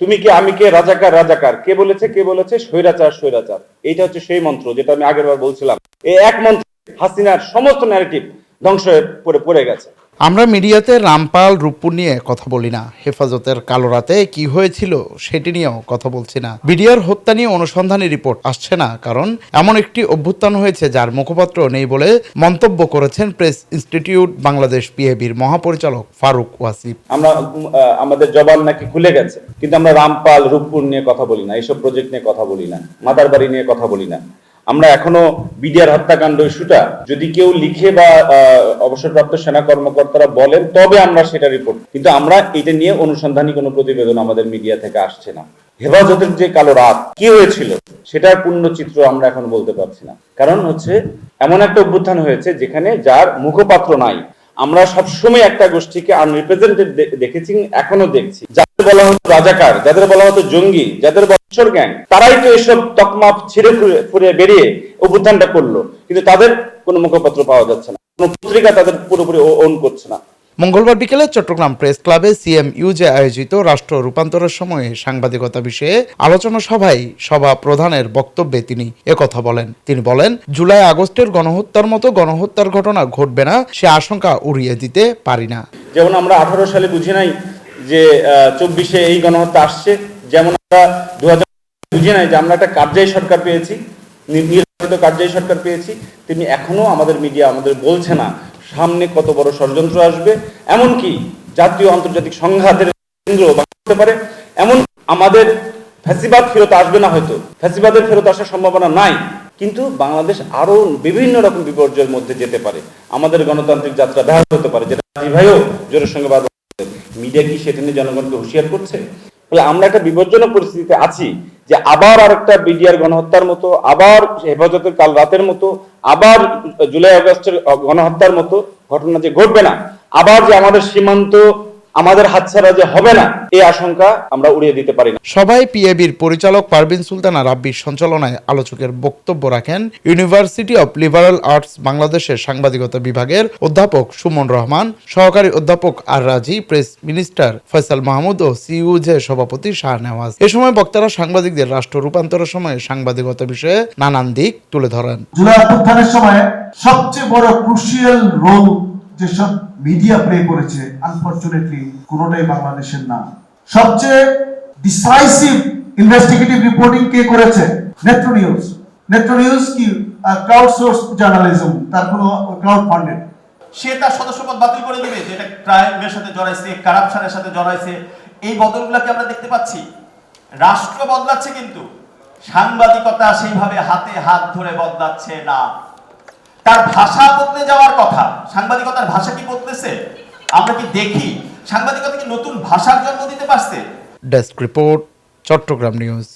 তুমি কি, আমি কে, রাজাকার রাজাকার। কে বলেছে কে বলেছে? স্বৈরাচার স্বৈরাচার। এইটা হচ্ছে সেই মন্ত্র যেটা আমি আগের বার বলছিলাম। এই এক মন্ত্র হাসিনার সমস্ত ন্যারেটিভ ধ্বংস হয়ে পড়ে পড়ে গেছে। আমরা মিডিয়াতে রামপাল, রূপপুর নিয়ে কথা বলি না। হেফাজতের কালো রাতে কি হয়েছিল সেটি নিয়েও কথা বলছি না। বিডিআর হত্যা নিয়ে অনুসন্ধানী রিপোর্ট আসছে না, কারণ এমন একটি অভ্যুত্থান হয়েছে যার মুখপাত্র নেই বলে মন্তব্য করেছেন প্রেস ইনস্টিটিউট বাংলাদেশ পিএবির মহাপরিচালক ফারুক ওয়াসিফ। আমরা আমাদের জবান নাকি খুলে গেছে, কিন্তু আমরা রামপাল, রূপপুর নিয়ে কথা বলি না, এইসব প্রজেক্ট নিয়ে কথা বলি না মাদার বাড়ি নিয়ে কথা বলি না। আমরা এখনও বিডিআর হত্যাকাণ্ড ইস্যুটা যদি কেউ লিখে বা অবসরপ্রাপ্ত সেনা কর্মকর্তারা বলেন, তবে আমরা সেটা রিপোর্ট কিন্তু আমরা এটা নিয়ে অনুসন্ধানী কোনো প্রতিবেদন আমাদের মিডিয়া থেকে আসছে না। হেফাজতের যে কালো রাত কি হয়েছিল সেটার পূর্ণ চিত্র আমরা এখন বলতে পারছি না। কারণ হচ্ছে, এমন একটা অভ্যুত্থান হয়েছে যেখানে যার মুখপাত্র নাই আমরা সবসময় একটা গোষ্ঠীকে আনরিপ্রেজেন্টেড দেখেছি, এখনও দেখছি। যাদের বলা হতো রাজাকার, যাদের বলা হতো জঙ্গি, যাদের বছর গ্যাং তারাই তো এসব তকমা, ছিঁড়ে ফুরে- বেরিয়ে অভ্যুত্থানটা করল। কিন্তু তাদের কোনো মুখপত্র পাওয়া যাচ্ছে না। কোনো পত্রিকা তাদের পুরোপুরি ওন করছে না। মঙ্গলবার বিকেলে চট্টগ্রাম প্রেস ক্লাবে সিএম ইউজে আয়োজিত রাষ্ট্র রূপান্তরের সময়ে সাংবাদিকতা বিষয়ে আলোচনা সভায় সভা প্রধানের বক্তব্যে তিনি একথা বলেন। তিনি বলেন, জুলাই আগস্টের গণহত্যার মতো গণহত্যার ঘটনা ঘটবে না, সে আশঙ্কা উড়িয়ে দিতে পারি না। যেমন আমরা আঠারো সালে বুঝি নাই যে চব্বিশে এই গণহত্যা আসছে, যেমন আমরা দু হাজার বুঝি নাই যে আমরা একটা কার্যায়ী সরকার পেয়েছি নির্বাচিত কার্যায়ী সরকার পেয়েছি তিনি এখনও আমাদের মিডিয়া আমাদের বলছে না সামনে কত বড় ষড়যন্ত্র আসবে, এমনকি জাতীয় আন্তর্জাতিক সংঘাতের কেন্দ্র হতে পারে, এমন আমাদের ফ্যাসিবাদ ফেরত আসবে না হয়তো। ফ্যাসিবাদের ফেরত আসার সম্ভাবনা নাই। কিন্তু বাংলাদেশ আরও বিভিন্ন রকম বিপর্যয়ের মধ্যে যেতে পারে। আমাদের গণতান্ত্রিক যাত্রা ব্যাহত হতে পারে, যেটা জোরের সঙ্গে। মিডিয়া কি সেটা নিয়ে জনগণকে হুঁশিয়ার করছে? আমরা একটা বিপজ্জনক পরিস্থিতিতে আছি। যে আবার আরেকটা বিডিআর গণহত্যার মতো, আবার হেফাজতের কাল রাতের মতো, আবার জুলাই আগস্টের গণহত্যার মতো ঘটনা যে ঘটবে না, আবার যে আমাদের সীমান্ত আমাদের হাতছাড়া যে হবে না এই আশঙ্কা আমরা উড়িয়ে দিতে পারি না। সবাই পিএবির পরিচালক পারভিন সুলতানা রাব্বির সঞ্চালনায় আলোচকের বক্তব্য রাখেন ইউনিভার্সিটি অব লিবারাল আর্টস বাংলাদেশের সাংবাদিকতা বিভাগের অধ্যাপক সুমন রহমান সহকারী অধ্যাপক আর রাজি প্রেস মিনিস্টার ফয়সাল মাহমুদ ও সিইউজে সভাপতি শাহনেওয়াজ এ সময় বক্তারা সাংবাদিকদের রাষ্ট্র রূপান্তরের সময় সাংবাদিকতা বিষয়ে নানান দিক তুলে ধরেন। জুলাই অভ্যুত্থানের সময় সবচেয়ে বড় ক্রুশিয়াল রোল যেসব মিডিয়া প্লে করেছে আনফরচুনেটলি কোনোটাই বাংলাদেশের না। সবচেয়ে ডিসাইসিভ ইনভেস্টিগেটিভ রিপোর্টিং কে করেছে? নেত্র নিউজ নেত্র নিউজ কি? ক্রাউড সোর্স জার্নালিজম তার কোনো ক্রাউড ফান্ডেড সে তার সদস্যপদ বাতিল করে দিবে যে এটা ক্রাইমের সাথে জড়াইছে কারাপশনের সাথে জড়াইছে। এই বদলগুলোকে আমরা দেখতে পাচ্ছি। রাষ্ট্র বদলাচ্ছে কিন্তু। সাংবাদিকতা সেইভাবে হাতে হাত ধরে বদলাচ্ছে না। তার ভাষা বদলে যাওয়ার কথা। সাংবাদিকতার ভাষা কি বদলেছে? আমরা কি দেখি? সাংবাদিকতা কি নতুন ভাষার জন্ম দিতে পারছে? Desk report Chittagong news